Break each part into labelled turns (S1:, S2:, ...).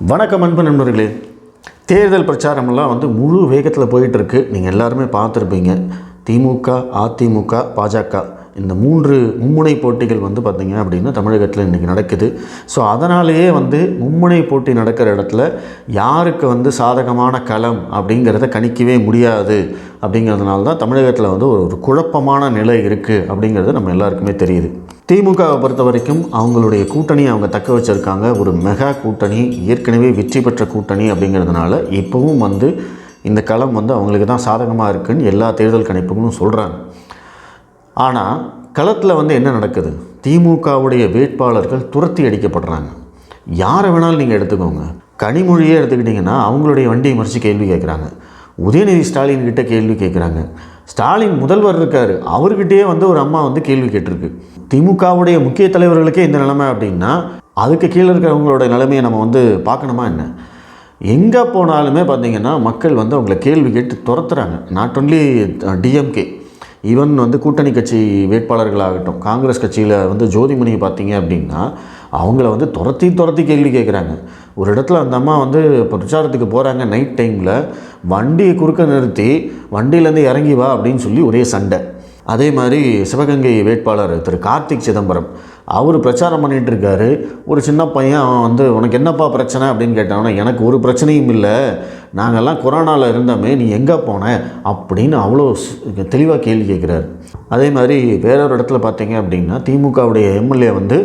S1: வணக்கம் அன்பு நண்பர்களே. தேர்தல் பிரச்சாரமெல்லாம் வந்து முழு வேகத்தில் போயிட்டுருக்கு. நீங்கள் எல்லாருமே பார்த்துருப்பீங்க. திமுக அதிமுக பாஜக இந்த மூன்று மும்முனை போட்டிகள் வந்து பார்த்திங்க அப்படின்னா தமிழகத்தில் இன்றைக்கி நடக்குது. ஸோ அதனாலேயே வந்து மும்முனை போட்டி நடக்கிற இடத்துல யாருக்கு வந்து சாதகமான களம் அப்படிங்கிறத கணிக்கவே முடியாது அப்படிங்கிறதுனால தான் தமிழகத்தில் வந்து ஒரு ஒரு குழப்பமான நிலை இருக்குது அப்படிங்கிறது நம்ம எல்லாருக்குமே தெரியுது. திமுகவை பொறுத்த வரைக்கும் அவங்களுடைய கூட்டணி அவங்க தக்க வச்சுருக்காங்க. ஒரு மெகா கூட்டணி ஏற்கனவே வெற்றி பெற்ற கூட்டணி அப்படிங்கிறதுனால இப்போவும் வந்து இந்த களம் வந்து அவங்களுக்கு தான் சாதகமாக இருக்குன்னு எல்லா தேர்தல் கணிப்புகளும் சொல்கிறாங்க ஆனால் களத்தில் வந்து என்ன நடக்குது? திமுகவுடைய வேட்பாளர்கள் துரத்தி அடிக்கப்படுறாங்க. யாரை வேணாலும் நீங்கள் எடுத்துக்கோங்க. கனிமொழியே எடுத்துக்கிட்டிங்கன்னா அவங்களுடைய வண்டியை மறித்து கேள்வி கேட்குறாங்க உதயநிதி ஸ்டாலின் கிட்டே கேள்வி கேட்குறாங்க ஸ்டாலின் முதல்வர் இருக்கார். அவர்கிட்டயே வந்து ஒரு அம்மா வந்து கேள்வி கேட்டிருக்கு. திமுகவுடைய முக்கிய தலைவர்களுக்கே இந்த நிலைமை அப்படின்னா அதுக்கு கீழே இருக்கிறவங்களோட நிலைமையை நம்ம வந்து பார்க்கணுமா என்ன? எங்கே போனாலுமே பார்த்தீங்கன்னா மக்கள் வந்து அவங்கள கேள்வி கேட்டு துரத்துறாங்க. நாட் ஒன்லி டிஎம்கே ஈவன் வந்து கூட்டணி கட்சி வேட்பாளர்களாகட்டும் காங்கிரஸ் கட்சியில் வந்து ஜோதிமணியை பார்த்தீங்க அப்படின்னா அவங்கள வந்து துரத்தி துரத்தி கேள்வி கேட்குறாங்க. ஒரு இடத்துல அந்த அம்மா வந்து இப்போ பிரச்சாரத்துக்கு போகிறாங்க நைட் டைமில் வண்டியை குறுக்க நிறுத்தி வண்டியிலேருந்து இறங்கி வா அப்படின்னு சொல்லி ஒரே சண்டை. அதே மாதிரி சிவகங்கை வேட்பாளர் திரு கார்த்திக் சிதம்பரம் அவர் பிரச்சாரம் பண்ணிகிட்டு இருக்காரு. ஒரு சின்ன பையன் அவன் வந்து உனக்கு என்னப்பா பிரச்சனை? அப்படின்னு கேட்டாங்கன்னா எனக்கு ஒரு பிரச்சனையும் இல்லை. நாங்கள்லாம் கொரோனாவில் இருந்தோமே நீ எங்கே போன? அப்படின்னு அவ்வளோ தெளிவாக கேள்வி கேட்குறாரு. அதே மாதிரி வேற ஒரு இடத்துல பார்த்தீங்க அப்படின்னா திமுகவுடைய எம்எல்ஏ வந்து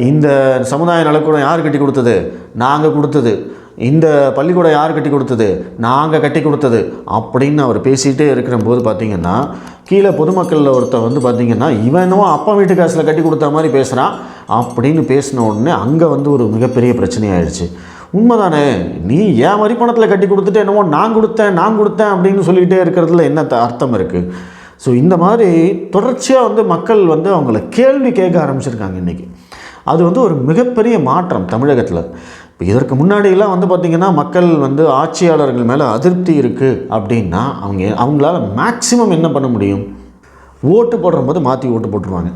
S1: இந்த சமுதாய நலக்கூடம் யார் கட்டி கொடுத்தது? நாங்கள் கொடுத்தது. இந்த பள்ளிக்கூடம் யார் கட்டி கொடுத்தது? நாங்கள் கட்டி கொடுத்தது. அப்படின்னு அவர் பேசிகிட்டே இருக்கிற போது பார்த்தீங்கன்னா கீழே பொதுமக்களில் ஒருத்தர் வந்து பார்த்திங்கன்னா இவனும் அப்பா வீட்டு காசில் கட்டி கொடுத்த மாதிரி பேசுகிறான் அப்படின்னு பேசின உடனே அங்கே வந்து ஒரு மிகப்பெரிய பிரச்சனையாயிடுச்சு உண்மைதானே? நீ ஏன் வரி பணத்தில் கட்டி கொடுத்துட்டு என்னமோ நான் கொடுத்தேன் நான் கொடுத்தேன் அப்படின்னு சொல்லிகிட்டே இருக்கிறதுல என்ன அர்த்தம் இருக்குது ஸோ இந்த மாதிரி தொடர்ச்சியாக வந்து மக்கள் வந்து அவங்கள கேள்வி கேட்க ஆரம்பிச்சிருக்காங்க இன்றைக்கி அது வந்து ஒரு மிகப்பெரிய மாற்றம் தமிழகத்தில். இப்போ இதற்கு முன்னாடியெல்லாம் வந்து பார்த்திங்கன்னா மக்கள் வந்து ஆட்சியாளர்கள் மேலே அதிருப்தி இருக்குது அப்படின்னா அவங்க அவங்களால மேக்ஸிமம் என்ன பண்ண முடியும்? ஓட்டு போடுறம்போது மாற்றி ஓட்டு போட்டுருவாங்க.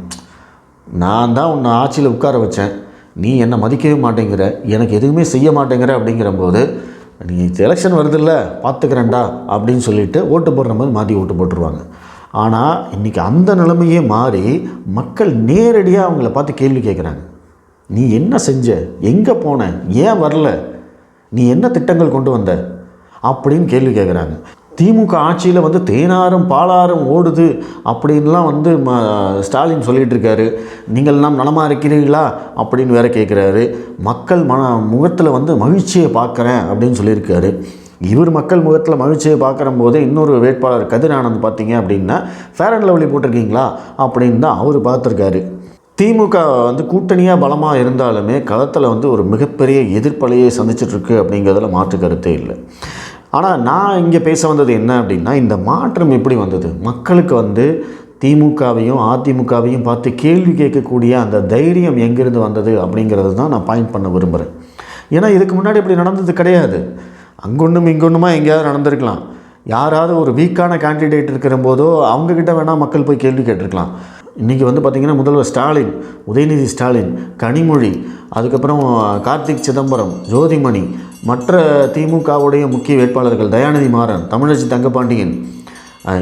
S1: நான் தான் உன்னை ஆட்சியில் உட்கார வச்சேன். நீ என்னை மதிக்கவே மாட்டேங்கிற. எனக்கு எதுவுமே செய்ய மாட்டேங்கிற அப்படிங்கிற போது நீ எலெக்ஷன் வருதில்ல பார்த்துக்கிறேன்டா அப்படின்னு சொல்லிட்டு ஓட்டு போடுற போது மாற்றி ஓட்டு போட்டுருவாங்க. ஆனால் இன்றைக்கி அந்த நிலைமையே மாறி மக்கள் நேரடியாக அவங்கள பார்த்து கேள்வி கேட்குறாங்க நீ என்ன செஞ்ச? எங்கே போன? ஏன் வரல? நீ என்ன திட்டங்கள் கொண்டு வந்த? அப்படின்னு கேள்வி கேட்குறாங்க திமுக ஆட்சியில் வந்து தேனாரும் பாலாரும் ஓடுது அப்படின்லாம் வந்து ம ஸ்டாலின் சொல்லிகிட்ருக்காரு இருக்காரு. நீங்கள்லாம் நலமாக இருக்கிறீங்களா அப்படின்னு வேற கேட்குறாரு மக்கள் மன முகத்தில் வந்து மகிழ்ச்சியை பார்க்குறேன் அப்படின்னு சொல்லியிருக்காரு. இவர் மக்கள் முகத்தில் மகிழ்ச்சியை பார்க்குற போதே இன்னொரு வேட்பாளர் கதிர் ஆனந்த் பார்த்தீங்க அப்படின்னா ஃபேர் அண்ட் லவ்லி போட்டிருக்கீங்களா? அப்படின்னு தான் அவர் பார்த்துருக்காரு. திமுக வந்து கூட்டணியாக பலமாக இருந்தாலுமே களத்தில் வந்து ஒரு மிகப்பெரிய எதிர்ப்பலையை சந்திச்சிட்ருக்கு அப்படிங்கிறதுல மாற்று கருத்தே இல்லை. ஆனால் நான் இங்கே பேச வந்தது என்ன அப்படின்னா இந்த மாற்றம் எப்படி வந்தது? மக்களுக்கு வந்து திமுகவையும் அதிமுகவையும் பார்த்து கேள்வி கேட்கக்கூடிய அந்த தைரியம் எங்கேருந்து வந்தது அப்படிங்கிறது தான் நான் பாயிண்ட் பண்ண விரும்புகிறேன் ஏன்னா இதுக்கு முன்னாடி இப்படி நடந்தது கிடையாது. அங்கொன்றும் இங்கொன்றுமா எங்கேயாவது நடந்திருக்கலாம். யாராவது ஒரு வீக்கான கேண்டிடேட் இருக்கிற போதோ அவங்கக்கிட்ட வேணால் மக்கள் போய் கேள்வி கேட்டிருக்கலாம். இன்றைக்கி வந்து பார்த்திங்கன்னா முதல்வர் ஸ்டாலின் உதயநிதி ஸ்டாலின் கனிமொழி அதுக்கப்புறம் கார்த்திக் சிதம்பரம் ஜோதிமணி மற்ற திமுகவுடைய முக்கிய வேட்பாளர்கள் தயாநிதி மாறன் தமிழச்சி தங்கபாண்டியன்.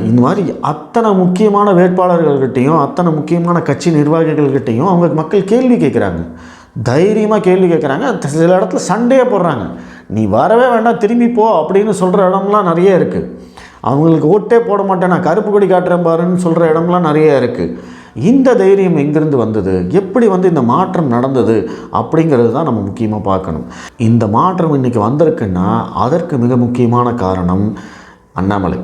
S1: இந்த மாதிரி அத்தனை முக்கியமான வேட்பாளர்கள்கிட்டையும் அத்தனை முக்கியமான கட்சி நிர்வாகிகள்கிட்டையும் அவங்க மக்கள் கேள்வி கேட்குறாங்க தைரியமாக கேள்வி கேட்குறாங்க சில இடத்துல சண்டையே போடுறாங்க. நீ வரவே வேண்டாம் திரும்பி போ அப்படின்னு சொல்கிற இடம்லாம் நிறைய இருக்குது அவங்களுக்கு ஓட்டே போட மாட்டேன் நான் கருப்பு கொடி காட்டுறேன் பாருன்னு சொல்கிற இடம்லாம் நிறைய இருக்குது இந்த தைரியம் எங்கிருந்து வந்தது? எப்படி வந்து இந்த மாற்றம் நடந்தது? அப்படிங்கிறது தான் நம்ம முக்கியமாக பார்க்கணும். இந்த மாற்றம் இன்றைக்கி வந்திருக்குன்னா அதற்கு மிக முக்கியமான காரணம் அண்ணாமலை.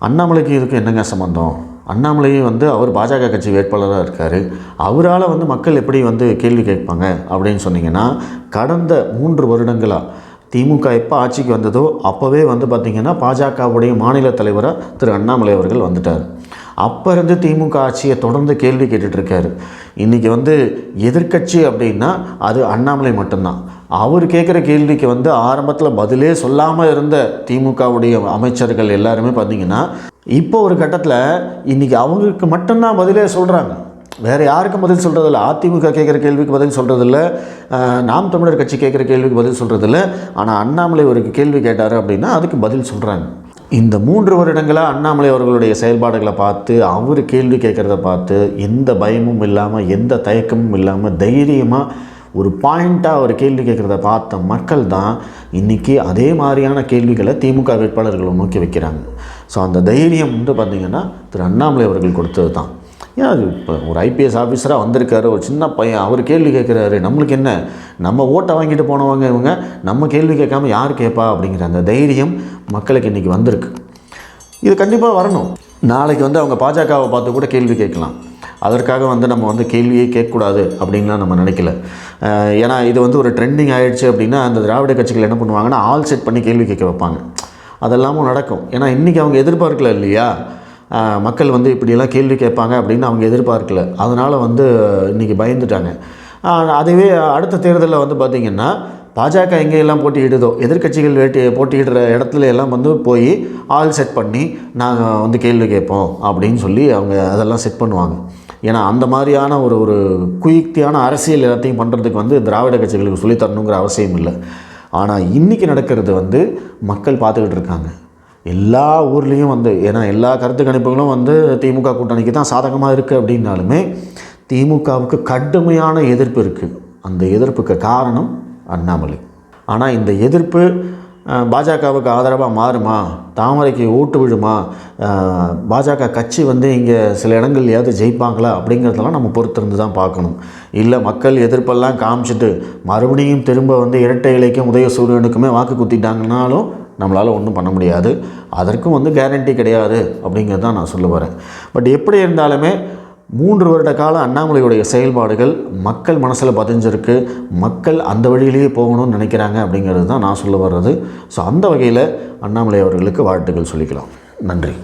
S1: அண்ணாமலைக்கு இதுக்கு என்னங்க சம்மந்தம் அண்ணாமலையும் வந்து அவர் பாஜக கட்சி வேட்பாளராக இருக்கார். அவரால் வந்து மக்கள் எப்படி வந்து கேள்வி கேட்பாங்க அப்படின்னு சொன்னீங்கன்னா கடந்த மூன்று வருடங்களாக திமுக எப்போ ஆட்சிக்கு வந்ததோ அப்போவே வந்து பார்த்திங்கன்னா பாஜகவுடைய மாநில தலைவராக திரு அண்ணாமலை அவர்கள் வந்துட்டார். அப்போ இருந்து திமுக ஆட்சியை தொடர்ந்து கேள்வி கேட்டுட்ருக்காரு இன்றைக்கி வந்து எதிர்க்கட்சி அப்படின்னா அது அண்ணாமலை மட்டும்தான். அவர் கேட்குற கேள்விக்கு வந்து ஆரம்பத்தில் பதிலே சொல்லாமல் இருந்த திமுகவுடைய அமைச்சர்கள் எல்லாருமே பார்த்திங்கன்னா இப்போ ஒரு கட்டத்தில் இன்றைக்கி அவங்களுக்கு மட்டும்தான் பதிலே சொல்கிறாங்க வேறு யாருக்கும் பதில் சொல்கிறதில்ல அதிமுக கேட்குற கேள்விக்கு பதில் சொல்கிறதில்ல நாம் தமிழர் கட்சி கேட்குற கேள்விக்கு பதில் சொல்கிறதில்ல ஆனால் அண்ணாமலை ஒரு கேள்வி கேட்டார் அப்படின்னா அதுக்கு பதில் சொல்கிறாங்க இந்த மூன்று வருடங்களாக அண்ணாமலை அவர்களுடைய செயல்பாடுகளை பார்த்து அவர் கேள்வி கேட்குறத பார்த்து எந்த பயமும் இல்லாமல் எந்த தயக்கமும் இல்லாமல் தைரியமாக ஒரு பாயிண்ட்டாக அவர் கேள்வி கேட்குறத பார்த்த மக்கள் தான் இன்றைக்கி அதே மாதிரியான கேள்விகளை திமுக வேட்பாளர்களை நோக்கி வைக்கிறாங்க. ஸோ அந்த தைரியம் வந்து பார்த்திங்கன்னா திரு அண்ணாமலை அவர்கள் கொடுத்தது தான். ஏன் அது இப்போ ஒரு ஐபிஎஸ் ஆஃபீஸராக வந்திருக்காரு ஒரு சின்ன பையன் அவர் கேள்வி கேட்குறாரு நம்மளுக்கு என்ன? நம்ம ஓட்டை வாங்கிட்டு போனவங்க இவங்க நம்ம கேள்வி கேட்காம யார் கேட்பா? அப்படிங்கிற அந்த தைரியம் மக்களுக்கு இன்றைக்கி வந்திருக்கு. இது கண்டிப்பாக வரணும். நாளைக்கு வந்து அவங்க பாஜகவை பார்த்து கூட கேள்வி கேட்கலாம். அதற்காக வந்து நம்ம வந்து கேள்வியே கேட்கக்கூடாது அப்படின்லாம் நம்ம நினைக்கல. ஏன்னா இது வந்து ஒரு ட்ரெண்டிங் ஆகிடுச்சு அப்படின்னா அந்த திராவிட கட்சிகள் என்ன பண்ணுவாங்கன்னா ஆல் செட் பண்ணி கேள்வி கேட்க வைப்பாங்க. அதெல்லாமும் நடக்கும். ஏன்னா இன்றைக்கி அவங்க எதிர்பார்க்கல இல்லையா? மக்கள் வந்து இப்படியெல்லாம் கேள்வி கேட்பாங்க அப்படின்னு அவங்க எதிர்பார்க்கல. அதனால் வந்து இன்றைக்கி பயந்துட்டாங்க. அதுவே அடுத்த தேர்தலில் வந்து பார்த்திங்கன்னா பாஜக எங்கேயெல்லாம் போட்டியிடுதோ எதிர்க்கட்சிகள் வேட்டி போட்டியிடுற இடத்துல எல்லாம் வந்து போய் ஆள் செட் பண்ணி நாங்கள் வந்து கேள்வி கேட்போம் அப்படின்னு சொல்லி அவங்க அதெல்லாம் செட் பண்ணுவாங்க. ஏன்னா அந்த மாதிரியான ஒரு ஒரு குயுக்தியான அரசியல் எல்லாத்தையும் பண்ணுறதுக்கு வந்து திராவிட கட்சிகளுக்கு சொல்லித் தரணுங்கிற அவசியம் இல்லை. ஆனால் இன்றைக்கி நடக்கிறது வந்து மக்கள் பார்த்துக்கிட்டு இருக்காங்க. எல்லா ஊர்லேயும் வந்து ஏன்னா எல்லா கருத்து கணிப்புகளும் வந்து திமுக கூட்டணிக்கு தான் சாதகமாக இருக்குது அப்படின்னாலுமே திமுகவுக்கு கடுமையான எதிர்ப்பு இருக்குது அந்த எதிர்ப்புக்கு காரணம் அண்ணாமலை. ஆனால் இந்த எதிர்ப்பு பாஜகவுக்கு ஆதரவாக மாறுமா? தாமரைக்கு ஓட்டு விழுமா? பாஜக கட்சி வந்து இங்கே சில இடங்கள்லையாவது ஜெயிப்பாங்களா? அப்படிங்கிறதெல்லாம் நம்ம பொறுத்திருந்து தான் பார்க்கணும். இல்லை மக்கள் எதிர்ப்பெல்லாம் காமிச்சிட்டு மறுபடியும் திரும்ப வந்து இரட்டை இலைக்கும் உதயசூரியனுக்குமே வாக்கு குத்திட்டாங்கனாலும் நம்மளால் ஒன்றும் பண்ண முடியாது. அதற்கும் வந்து கேரண்டி கிடையாது அப்படிங்கிறது தான் நான் சொல்ல வரேன். பட் எப்படி இருந்தாலுமே மூன்று வருட கால அண்ணாமலையுடைய செயல்பாடுகள் மக்கள் மனசில் பதிஞ்சிருக்கு. மக்கள் அந்த வழியிலேயே போகணும்னு நினைக்கிறாங்க அப்படிங்கிறது தான் நான் சொல்ல வர்றது. ஸோ அந்த வகையில் அண்ணாமலை அவர்களுக்கு வாழ்த்துக்கள் சொல்லிக்கலாம். நன்றி.